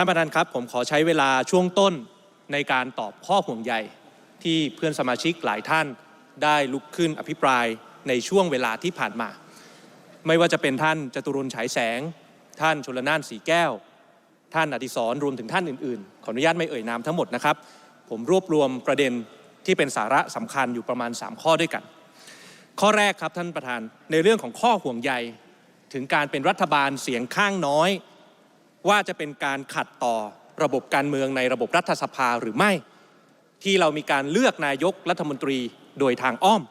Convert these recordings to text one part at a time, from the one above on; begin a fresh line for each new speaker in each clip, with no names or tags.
ท่านประธานครับ ผมขอใช้เวลาช่วงต้นในการตอบข้อห่วงใยที่เพื่อนสมาชิกหลายท่านได้ลุกขึ้นอภิปรายในช่วงเวลาที่ผ่านมา ไม่ว่าจะเป็นท่านจตุรนฉายแสง ท่านชลนานสีแก้ว ท่านอดิศรรวมถึงท่านอื่นๆ ขออนุญาตไม่เอ่ยนามทั้งหมดนะครับ ผมรวบรวมประเด็นที่เป็นสาระสำคัญอยู่ประมาณ 3 ข้อด้วยกัน ข้อแรกครับท่านประธานในเรื่องของข้อห่วงใยถึงการเป็นรัฐบาลเสียงข้างน้อย ว่าจะเป็นการขัดต่อระบบการเมืองในระบบรัฐสภาหรือไม่ ที่เรามีการเลือกนายกรัฐมนตรีโดยทางอ้อม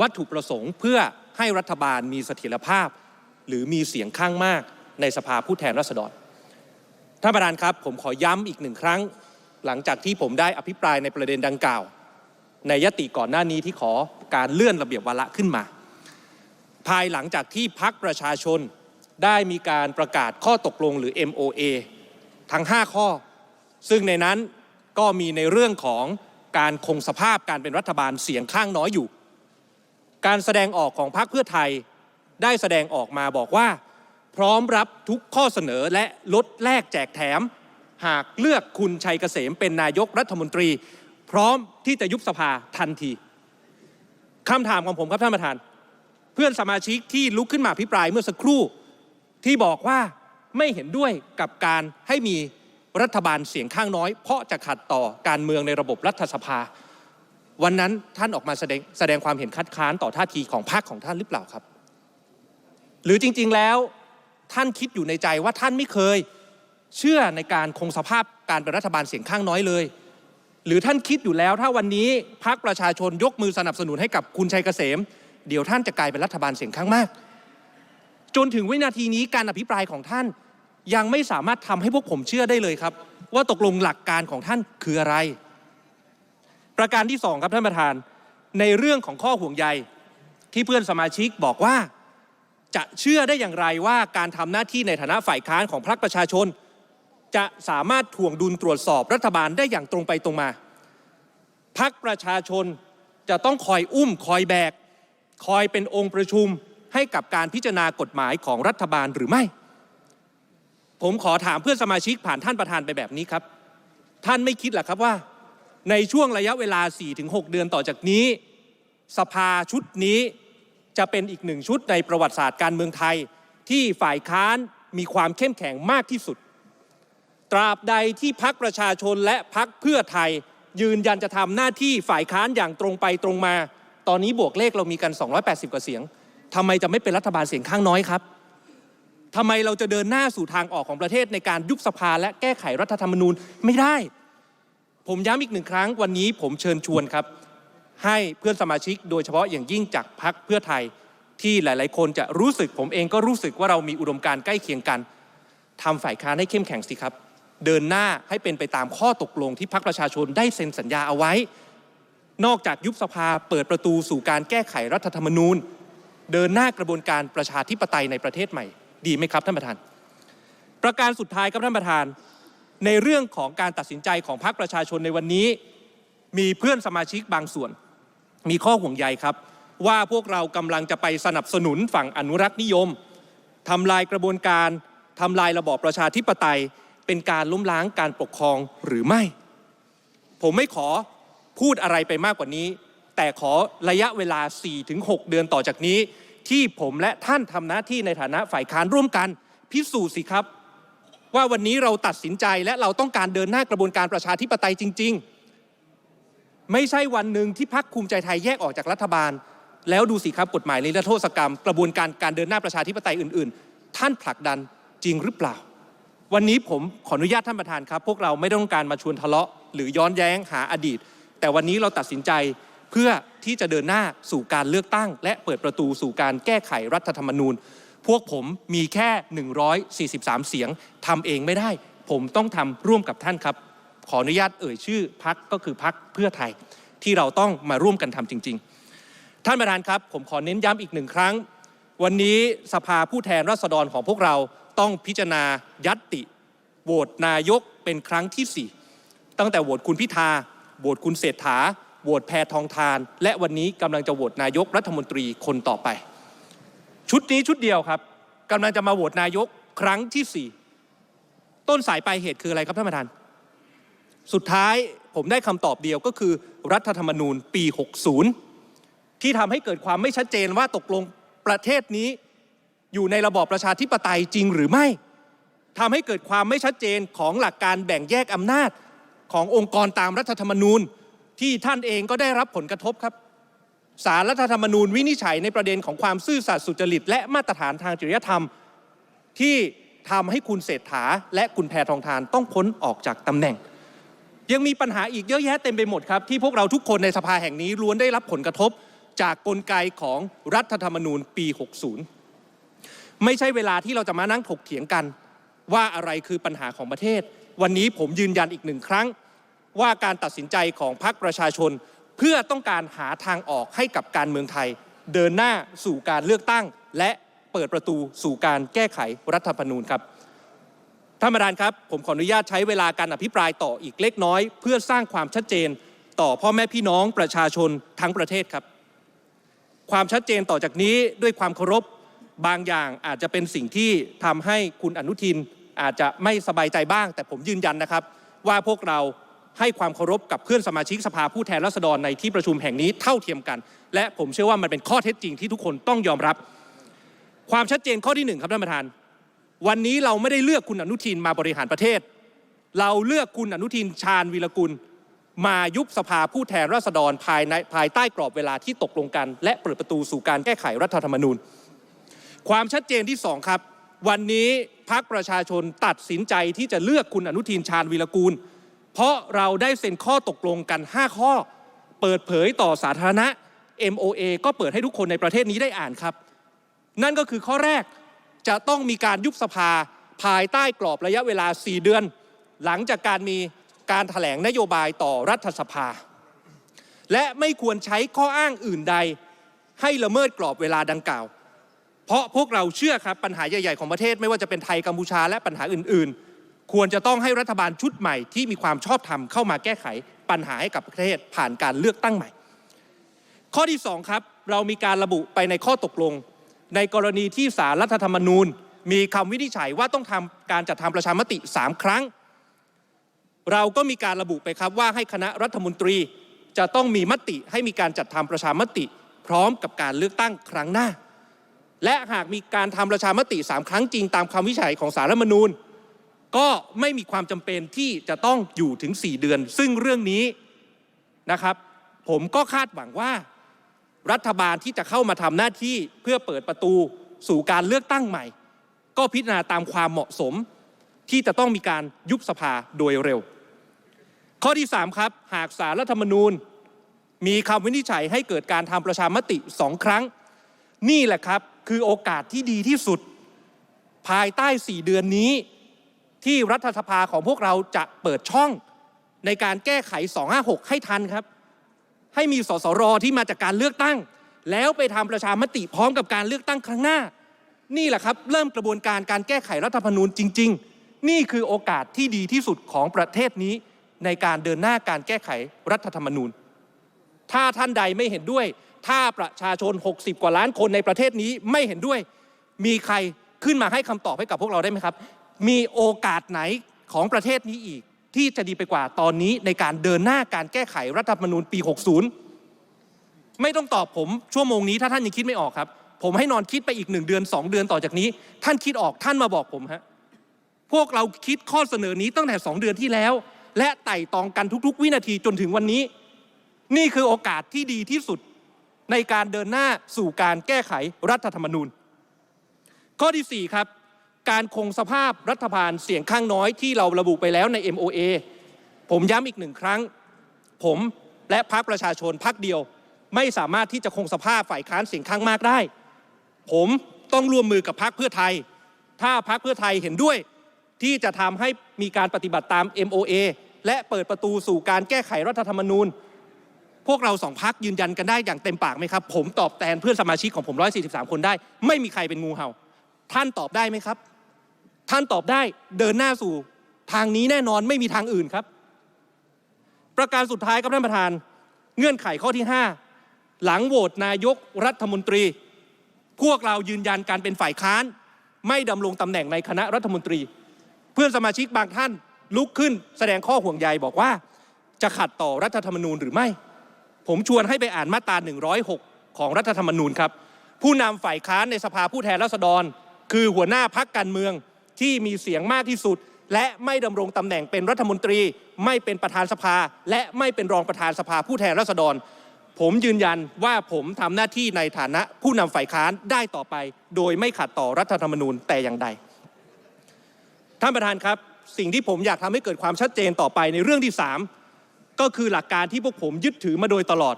วัตถุประสงค์เพื่อให้รัฐบาลมีเสถียรภาพ หรือมีเสียงข้างมากในสภาผู้แทนราษฎรท่านประธานครับผมขอย้ำอีกหนึ่งครั้ง หลังจากที่ผมได้อภิปรายในประเด็นดังกล่าว ในยติก่อนหน้านี้ที่ขอการเลื่อนระเบียบวาระขึ้นมา ภายหลังจากที่พักประชาชน ได้มีการประกาศข้อตกลงหรือ MOA ทั้ง 5 ข้อ ซึ่งในนั้นก็มีในเรื่องของการคงสภาพการเป็นรัฐบาลเสียงข้างน้อยอยู่ การแสดงออกของพรรคเพื่อไทยได้แสดงออกมาบอกว่า พร้อมรับทุกข้อเสนอและลดแลกแจกแถม หากเลือกคุณชัยเกษมเป็นนายกรัฐมนตรี พร้อมที่จะยุบสภาทันทีคำถามของผมครับท่านประธาน เพื่อนสมาชิกที่ลุกขึ้นมาพิปรายเมื่อสักครู่ ที่บอกว่าไม่เห็นด้วยกับการให้มีรัฐบาลเสียงข้างน้อย เพราะจะขัดต่อการเมืองในระบบรัฐสภา วันนั้นท่านออกมาแสดงแสดงความเห็นคัดค้านต่อท่าทีของพรรคของท่านหรือเปล่าครับ หรือจริงๆแล้วท่านคิดอยู่ในใจว่าท่านไม่เคยเชื่อในการคงสภาพการเป็นรัฐบาลเสียงข้างน้อยเลย หรือท่านคิดอยู่แล้วถ้าวันนี้พรรคประชาชนยกมือสนับสนุนให้กับคุณชัยเกษม เดี๋ยวท่านจะกลายเป็นรัฐบาลเสียงข้างมาก จนถึงวินาทีนี้การอภิปรายของท่าน ยังไม่สามารถทำให้พวกผมเชื่อได้เลยครับ ว่าตกลงหลักการของท่านคืออะไร ประการที่สองครับท่านประธาน ในเรื่องของข้อห่วงใยที่เพื่อนสมาชิกบอกว่าจะเชื่อได้อย่างไรว่าการทำหน้าที่ในฐานะฝ่ายค้านของพรรคประชาชน จะสามารถถ่วงดุลตรวจสอบรัฐบาลได้อย่างตรงไปตรงมาพรรคประชาชนจะต้องคอยอุ้มคอยแบก คอยเป็นองค์ประชุม ให้กับการพิจารณากฎหมายของรัฐบาลหรือไม่ ผมขอถามเพื่อนสมาชิกผ่านท่านประธานไปแบบนี้ครับ ท่านไม่คิดหรอครับว่า ในช่วงระยะเวลา 4-6 เดือนต่อจากนี้ สภาชุดนี้จะเป็นอีกหนึ่งชุดในประวัติศาสตร์การเมืองไทย ที่ฝ่ายค้านมีความเข้มแข็งมากที่สุด ตราบใดที่พักประชาชนและพักเพื่อไทยยืนยันจะทำหน้าที่ฝ่ายค้านอย่างตรงไปตรงมา ตอนนี้บวกเลขเรามีกัน 280 กว่าเสียง ทำไมจะไม่เป็นรัฐบาลเสียงข้างน้อยครับทำไมเราจะเดินหน้าสู่ทางออกของประเทศในการยุบสภาและแก้ไขรัฐธรรมนูญไม่ได้ ผมย้ำอีกหนึ่งครั้งวันนี้ผมเชิญชวนครับ ให้เพื่อนสมาชิกโดยเฉพาะอย่างยิ่งจากพักเพื่อไทยที่หลาย ๆ คนจะรู้สึกผมเองก็รู้สึกว่าเรามีอุดมการใกล้เคียงกันทำฝ่ายค้านให้เข้มแข็งสิครับ เดินหน้าให้เป็นไปตามข้อตกลงที่พักประชาชนได้เซ็นสัญญาเอาไว้ นอกจากยุบสภาเปิดประตูสู่การแก้ไขรัฐธรรมนูญ เดินหน้ากระบวนการประชาธิปไตยในประเทศใหม่ ดีไหมครับท่านประธาน ประการสุดท้ายครับท่านประธาน ในเรื่องของการตัดสินใจของพรรคประชาชนในวันนี้ มีเพื่อนสมาชิกบางส่วน มีข้อห่วงใยครับ ว่าพวกเรากำลังจะไปสนับสนุนฝั่งอนุรักษ์นิยมทำลายกระบวนการทำลายระบอบประชาธิปไตย เป็นการล้มล้างการปกครองหรือไม่ ผมไม่ขอพูดอะไรไปมากกว่านี้ แต่ขอระยะเวลา 4-6 เดือนต่อจากนี้ ที่ผมและท่านทำหน้าที่ในฐานะฝ่ายค้านร่วมกัน พิสูจน์สิครับ ว่าวันนี้เราตัดสินใจและเราต้องการเดินหน้ากระบวนการประชาธิปไตยจริง ๆ ไม่ใช่วันหนึ่งที่พักภูมิใจไทยแยกออกจากรัฐบาล แล้วดูสิครับกฎหมายนิรโทษกรรม กระบวนการการเดินหน้าประชาธิปไตยอื่น ๆ ท่านผลักดันจริงหรือเปล่า วันนี้ผมขออนุญาตท่านประธานครับ พวกเราไม่ต้องการมาชวนทะเลาะ หรือย้อนแย้งหาอดีต แต่วันนี้เราตัดสินใจ เพื่อที่จะเดินหน้าสู่การเลือกตั้ง และเปิดประตูสู่การแก้ไขรัฐธรรมนูญ พวกผมมีแค่ 143 เสียงทำเองไม่ได้ ผมต้องทำร่วมกับท่านครับ ขออนุญาตเอ่ยชื่อพักก็คือพักเพื่อไทย ที่เราต้องมาร่วมกันทำจริง ๆ ท่านประธานครับ ผมขอเน้นย้ำอีกหนึ่งครั้ง วันนี้สภาผู้แทนราษฎรของพวกเราต้องพิจารณายัตติโหวตนายกเป็นครั้งที่ 4 ตั้งแต่โหวตคุณพิธาโหวตคุณเศรษฐา โหวตแพทองทาน และวันนี้กำลังจะโหวตนายกรัฐมนตรีคนต่อไป ชุดนี้ชุดเดียวครับกำลังจะมาโหวตนายกครั้งที่ต้นสายปลายเหตุคืออะไรครับท่านประธาน สุดท้ายผมได้คำตอบเดียวก็คือรัฐธรรมนูญปี 60 ที่ทำให้เกิดความไม่ชัดเจนว่าตกลงประเทศนี้อยู่ในระบอบประชาธิปไตยจริงหรือไม่ทำให้เกิดความไม่ชัดเจนของหลักการแบ่งแยกอำนาจขององค์กรตามรัฐธรรมนูญ ที่ท่านเองก็ได้รับผลกระทบครับสารรัฐธรรมนูญวินิจฉัยในประเด็นของความซื่อสัตย์สุจริต และมาตรฐานทางจริยธรรม ที่ทำให้คุณเศรษฐา และคุณแพทองทานต้องพ้นออกจากตำแหน่ง ยังมีปัญหาอีกเยอะแยะเต็มไปหมดครับ ที่พวกเราทุกคนในสภาแห่งนี้ล้วนได้รับผลกระทบ จากกลไกของรัฐธรรมนูญปี 60 ไม่ใช่เวลาที่เราจะมานั่งถกเถียงกัน ว่าอะไรคือปัญหาของประเทศ วันนี้ผมยืนยันอีกหนึ่งครั้ง ว่าการตัดสินใจของพรรคประชาชน เพื่อต้องการหาทางออกให้กับการเมืองไทย เดินหน้าสู่การเลือกตั้ง และเปิดประตูสู่การแก้ไขรัฐธรรมนูญครับท่านประธานครับผมขออนุญาตใช้เวลาการอภิปรายต่ออีกเล็กน้อย เพื่อสร้างความชัดเจนต่อพ่อแม่พี่น้องประชาชนทั้งประเทศครับ ความชัดเจนต่อจากนี้ด้วยความเคารพบางอย่างอาจจะเป็นสิ่งที่ทำให้คุณอนุทินอาจจะไม่สบายใจบ้าง แต่ผมยืนยันนะครับ ว่าพวกเรา ให้ความเคารพกับเพื่อนสมาชิกสภาผู้แทนราษฎรในที่ประชุมแห่งนี้เท่าเทียมกัน และผมเชื่อว่ามันเป็นข้อเท็จจริงที่ทุกคนต้องยอมรับ ความชัดเจนข้อที่หนึ่งครับท่านประธาน วันนี้เราไม่ได้เลือกคุณอนุทินมาบริหารประเทศ เราเลือกคุณอนุทินชาญวีรกุล มายุบสภาผู้แทนราษฎรภายในภายใต้กรอบเวลาที่ตกลงกัน และเปิดประตูสู่การแก้ไขรัฐธรรมนูญ ความชัดเจนที่สองครับ วันนี้พักประชาชนตัดสินใจที่จะเลือกคุณอนุทินชาญวีรกูล เพราะเราได้เซ็นข้อตกลงกัน 5 ข้อ เปิดเผยต่อสาธารณะ MOA ก็เปิดให้ทุกคนในประเทศนี้ได้อ่านครับ นั่นก็คือข้อแรกจะต้องมีการยุบสภาภายใต้กรอบระยะเวลา 4 เดือน หลังจากการมีการถแถลงนโยบายต่อรัฐสภา และไม่ควรใช้ข้ออ้างอื่นใด ให้ละเมิดกรอบเวลาดังกล่าว เพราะพวกเราเชื่อครับปัญหาใหญ่ๆของประเทศไม่ว่าจะเป็นไทยกัมพูชาและปัญหาอื่นๆ ควรจะต้องให้รัฐบาลชุดใหม่ที่มีความชอบธรรมเข้ามาแก้ไขปัญหาให้กับประเทศผ่านการเลือกตั้งใหม่ ข้อที่สองครับ เรามีการระบุไปในข้อตกลง ในกรณีที่สารรัฐธรรมนูญ มีคำวินิจฉัยว่าต้องทำการจัดทำประชามติ 3 ครั้ง เราก็มีการระบุไปครับว่าให้คณะรัฐมนตรีจะต้องมีมติให้มีการจัดทำประชามติ พร้อมกับการเลือกตั้งครั้งหน้า และหากมีการทำประชามติ 3 ครั้งจริงตามคำวินิจฉัยของสารรัฐธรรมนูญ ก็ไม่มีความจำเป็นที่จะต้องอยู่ถึง 4 เดือน ซึ่งเรื่องนี้นะครับ ผมก็คาดหวังว่า รัฐบาลที่จะเข้ามาทำหน้าที่เพื่อเปิดประตูสู่การเลือกตั้งใหม่ ก็พิจารณาตามความเหมาะสม ที่จะต้องมีการยุบสภาโดยเร็ว ข้อที่ 3 ครับ หากสารรัฐธรรมนูญ มีคำวินิจฉัยให้เกิดการทำประชามติสองครั้ง นี่แหละครับคือโอกาสที่ดีที่สุด ภายใต้ 4 เดือนนี้ ที่รัฐสภาของพวกเราจะเปิดช่องในการแก้ไข 256 ให้ทันครับ ให้มีสสรที่มาจากการเลือกตั้ง แล้วไปทำประชามติพร้อมกับการเลือกตั้งครั้งหน้า นี่แหละครับ เริ่มกระบวนการการแก้ไขรัฐธรรมนูญจริง ๆ นี่คือโอกาสที่ดีที่สุดของประเทศนี้ ในการเดินหน้าการแก้ไขรัฐธรรมนูญ ถ้าท่านใดไม่เห็นด้วย ถ้าประชาชน 60 กว่าล้านคนในประเทศนี้ไม่เห็นด้วย มีใครขึ้นมาให้คำตอบให้กับพวกเราได้ไหมครับ มีโอกาสไหนของประเทศนี้อีก ที่จะดีไปกว่าตอนนี้ในการเดินหน้าการแก้ไขรัฐธรรมนูญปี 60 ไม่ต้องตอบผมชั่วโมงนี้ถ้าท่านยังคิดไม่ออกครับ ผมให้นอนคิดไปอีกหนึ่งเดือน2เดือนต่อจากนี้ ท่านคิดออกท่านมาบอกผมฮะพวกเราคิดข้อเสนอนี้ตั้งแต่2เดือนที่แล้ว และไต่ตองกันทุก ๆ วินาทีจนถึงวันนี้ นี่คือโอกาสที่ดีที่สุดในการเดินหน้าสู่การแก้ไขรัฐธรรมนูญ ข้อที่4ครับ การคงสภาพรัฐบาลเสียงข้างน้อยที่เราระบุไปแล้วใน MOA ผมย้ำอีกหนึ่งครั้ง ผมและพรรคประชาชนพรรคเดียว ไม่สามารถที่จะคงสภาพฝ่ายค้านเสียงข้างมากได้ ผมต้องร่วมมือกับพรรคเพื่อไทย ถ้าพรรคเพื่อไทยเห็นด้วย ที่จะทำให้มีการปฏิบัติตาม MOA และเปิดประตูสู่การแก้ไขรัฐธรรมนูญ พวกเราสองพักยืนยันกันได้อย่างเต็มปากไหมครับ ผมตอบแทนเพื่อนสมาชิกของผม 143 คนได้ ไม่มีใครเป็นงูเห่า ท่านตอบได้ไหมครับ ท่านตอบได้เดินหน้าสู่ทางนี้แน่นอนไม่มีทางอื่นครับ ประการสุดท้ายครับท่านประธาน เงื่อนไขข้อที่ 5 หลังโหวตนายกรัฐมนตรี พวกเรายืนยันการเป็นฝ่ายค้าน ไม่ดำรงตำแหน่งในคณะรัฐมนตรี เพื่อนสมาชิกบางท่านลุกขึ้นแสดงข้อห่วงใยบอกว่าจะขัดต่อรัฐธรรมนูญหรือไม่ ผมชวนให้ไปอ่านมาตรา 106 ของรัฐธรรมนูญครับ ผู้นำฝ่ายค้านในสภาผู้แทนราษฎร คือหัวหน้าพักการเมือง ที่มีเสียงมากที่สุด และไม่ดำรงตำแหน่งเป็นรัฐมนตรี ไม่เป็นประธานสภา และไม่เป็นรองประธานสภาผู้แทนราษฎร ผมยืนยันว่าผมทำหน้าที่ในฐานะผู้นำฝ่ายค้านได้ต่อไป โดยไม่ขัดต่อรัฐธรรมนูญแต่อย่างใด ท่านประธานครับ สิ่งที่ผมอยากทำให้เกิดความชัดเจนต่อไปในเรื่องที่ 3 ก็คือหลักการที่พวกผมยึดถือมาโดยตลอด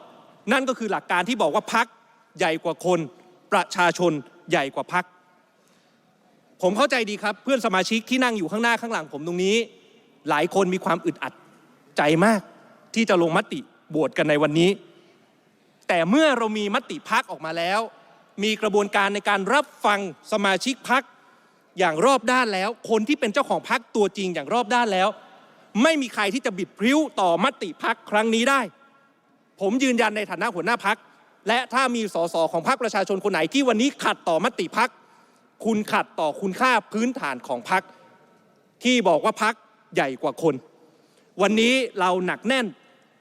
นั่นก็คือหลักการที่บอกว่าพักใหญ่กว่าคน ประชาชนใหญ่กว่าพัก ผมเข้าใจดีครับเพื่อนสมาชิกที่นั่งอยู่ข้างหน้าข้างหลังผมตรงนี้ หลายคนมีความอึดอัดใจมาก ที่จะลงมติโหวตกันในวันนี้ แต่เมื่อเรามีมติพักออกมาแล้ว มีกระบวนการในการรับฟังสมาชิกพักอย่างรอบด้านแล้ว คนที่เป็นเจ้าของพักตัวจริงอย่างรอบด้านแล้ว ไม่มีใครที่จะบิดพริ้วต่อมติพักครั้งนี้ได้ ผมยืนยันในฐานะหัวหน้าพักและถ้ามีสสของพรรคประชาชนคนไหนที่วันนี้ขัดต่อมติพัก คุณขัดต่อคุณค่าพื้นฐานของพักที่บอกว่าพักใหญ่กว่าคน วันนี้เราหนักแน่น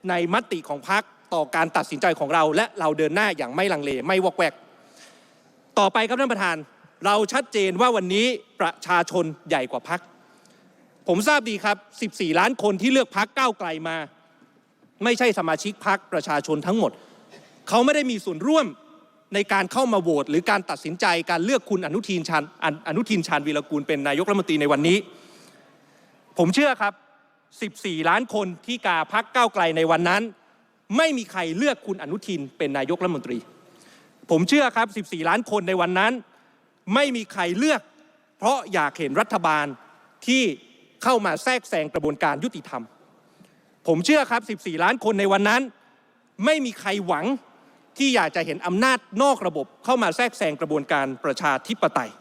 ในมติของพักต่อการตัดสินใจของเรา และเราเดินหน้าอย่างไม่ลังเลไม่วอกแวก ต่อไปครับท่านประธาน เราชัดเจนว่าวันนี้ประชาชนใหญ่กว่าพัก ผมทราบดีครับ 14 ล้านคนที่เลือกพักก้าวไกลมา ไม่ใช่สมาชิกพักประชาชนทั้งหมด เขาไม่ได้มีส่วนร่วม ในการเข้ามาโหวตหรือการตัดสินใจการเลือกคุณอนุทินชาญอนุทินชาญวีรกูลเป็นนายกรัฐมนตรีในวันนี้ ผมเชื่อครับ 14 ล้านคนที่กาพักก้าวไกลในวันนั้น ไม่มีใครเลือกคุณอนุทินเป็นนายกรัฐมนตรี ผมเชื่อครับ 14 ล้านคนในวันนั้น ไม่มีใครเลือก เพราะอยากเห็นรัฐบาลที่เข้ามาแทรกแซงกระบวนการยุติธรรม ผมเชื่อครับ 14 ล้านคนในวันนั้น ไม่มีใครหวัง ที่อยากจะเห็นอำนาจนอกระบบเข้ามาแทรกแซงกระบวนการประชาธิปไตย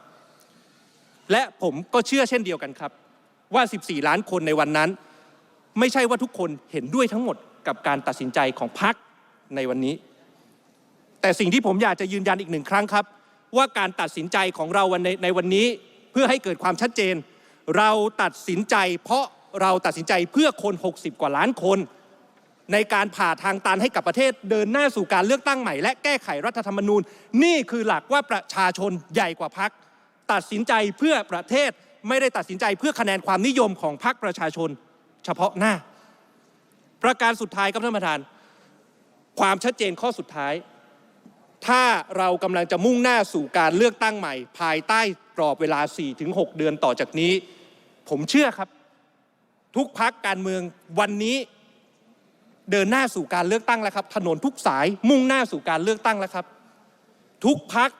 และผมก็เชื่อเช่นเดียวกันครับ ว่า 14 ล้านคนในวันนั้น ไม่ใช่ว่าทุกคนเห็นด้วยทั้งหมดกับการตัดสินใจของพรรคในวันนี้ แต่สิ่งที่ผมอยากจะยืนยันอีกหนึ่งครั้งครับ ว่าการตัดสินใจของเราในในวันนี้เพื่อให้เกิดความชัดเจน เราตัดสินใจ เพราะเราตัดสินใจเพื่อคน 60 กว่าล้านคน ในการผ่าทางตันให้กับประเทศเดินหน้าสู่การเลือกตั้งใหม่ และแก้ไขรัฐธรรมนูญ นี่คือหลักว่าประชาชนใหญ่กว่าพัก ตัดสินใจเพื่อประเทศไม่ได้ตัดสินใจเพื่อคะแนนความนิยมของพรรคประชาชน เฉพาะหน้า ประการสุดท้ายครับท่านประธาน ความชัดเจนข้อสุดท้าย ถ้าเรากำลังจะมุ่งหน้าสู่การเลือกตั้งใหม่ ภายใต้กรอบเวลา 4-6 เดือนต่อจากนี้ ผมเชื่อครับ ทุกพักการเมืองวันนี้ เดินหน้าสู่การเลือกตั้งแล้วครับ ถนนทุกสายมุ่งหน้าสู่การเลือกตั้งแล้วครับ ทุกพัก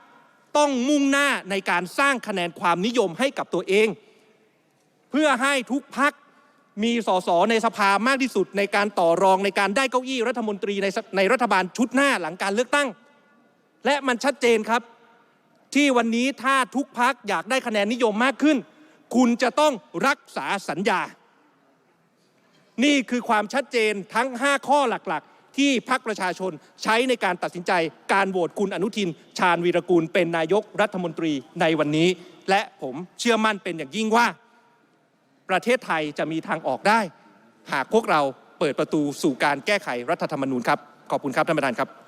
ต้องมุ่งหน้าในการสร้างคะแนนความนิยมให้กับตัวเอง เพื่อให้ทุกพักมีสสในสภามากที่สุด ในการต่อรองในการได้เก้าอี้รัฐมนตรีในในรัฐบาลชุดหน้าหลังการเลือกตั้ง และมันชัดเจนครับ ที่วันนี้ถ้าทุกพักอยากได้คะแนนนิยมมากขึ้น คุณจะต้องรักษาสัญญา นี่คือความชัดเจนทั้ง 5 ข้อหลักๆ ที่พักประชาชนใช้ในการตัดสินใจการโหวตคุณอนุทิน ชาญวีรกูล เป็นนายกรัฐมนตรีในวันนี้ และผมเชื่อมั่นเป็นอย่างยิ่งว่า ประเทศไทยจะมีทางออกได้ หากพวกเราเปิดประตูสู่การแก้ไขรัฐธรรมนูญครับขอบคุณครับท่านประธานครับ